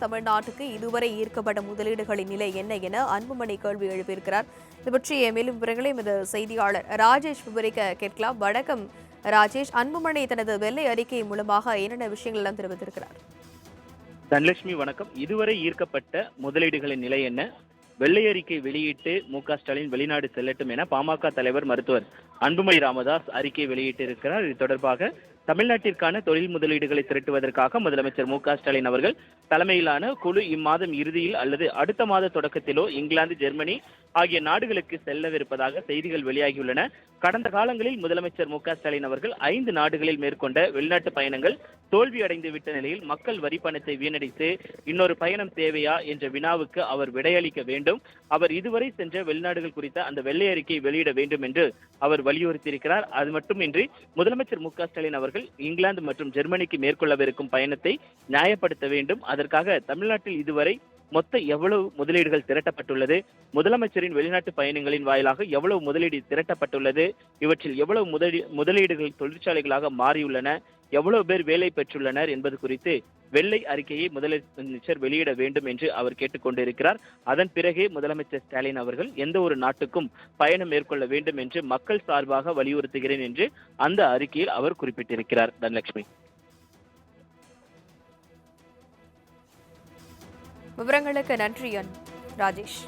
தமிழ்நாட்டுக்கு இதுவரை ஈர்க்கப்பட்ட முதலீடுகளின் நிலை என்ன என அன்புமணி கேள்வி எழுப்பியிருக்கிறார். இது பற்றிய மேலும் விவரங்களை எமது செய்தியாளர் ராஜேஷ் விவரிக்க கேட்கலாம். வணக்கம் ராஜேஷ். அன்புமணி தனது வெள்ளை அறிக்கை மூலமாக என்னென்ன விஷயங்கள் எல்லாம் தெரிவித்திருக்கிறார்? தனலட்சுமி வணக்கம். இதுவரை ஈர்க்கப்பட்ட முதலீடுகளின் நிலை என்ன? வெள்ளை அறிக்கை வெளியிட்டு மு க ஸ்டாலின் வெளிநாடு செல்லட்டும் என பாமக தலைவர் மருத்துவர் அன்புமணி ராமதாஸ் அறிக்கை வெளியிட்டிருக்கிறார். இது தொடர்பாக தமிழ்நாட்டிற்கான தொழில் முதலீடுகளை திரட்டுவதற்காக முதலமைச்சர் மு ஸ்டாலின் அவர்கள் தலைமையிலான குழு இம்மாதம் இறுதியில் அல்லது அடுத்த மாத தொடக்கத்திலோ இங்கிலாந்து ஜெர்மனி ஆகிய நாடுகளுக்கு செல்லவிருப்பதாக செய்திகள் வெளியாகியுள்ளன. கடந்த காலங்களில் முதலமைச்சர் மு ஸ்டாலின் அவர்கள் ஐந்து நாடுகளில் மேற்கொண்ட வெளிநாட்டு பயணங்கள் தோல்வியடைந்து விட்ட நிலையில் மக்கள் வரி பணத்தை வீணடித்து இன்னொரு பயணம் தேவையா என்ற வினாவுக்கு அவர் விடையளிக்க வேண்டும். அவர் இதுவரை சென்ற வெளிநாடுகள் குறித்த அந்த வெள்ளை அறிக்கை வெளியிட வேண்டும் என்று அவர் வலியுறுத்தியிருக்கிறார். அது மட்டுமின்றி முதலமைச்சர் மு ஸ்டாலின் அவர்கள் இங்கிலாந்து மற்றும் ஜெர்மனிக்கு மேற்கொள்ளவிருக்கும் பயணத்தை நியாயப்படுத்த வேண்டும். அதற்காக தமிழ்நாட்டில் இதுவரை மொத்த எவ்வளவு முதலீடுகள் திரட்டப்பட்டுள்ளது? முதலமைச்சரின் வெளிநாட்டு பயணங்களின் வாயிலாக எவ்வளவு முதலீடு திரட்டப்பட்டுள்ளது? இவற்றில் எவ்வளவு முதலீடுகள் தொழிற்சாலைகளாக மாறியுள்ளன? எவ்வளவு பேர் வேலை பெற்றுள்ளனர் என்பது குறித்து வெள்ளை அறிக்கையை முதலமைச்சர் வெளியிட வேண்டும் என்று அவர் கேட்டுக்கொண்டிருக்கிறார். அதன் பிறகே முதலமைச்சர் ஸ்டாலின் அவர்கள் எந்த ஒரு நாட்டுக்கும் பயணம் மேற்கொள்ள வேண்டும் என்று மக்கள் சார்பாக வலியுறுத்துகிறேன் என்று அந்த அறிக்கையில் அவர் குறிப்பிட்டிருக்கிறார். தனலட்சுமி. விவரங்களுக்கு நன்றி ராஜேஷ்.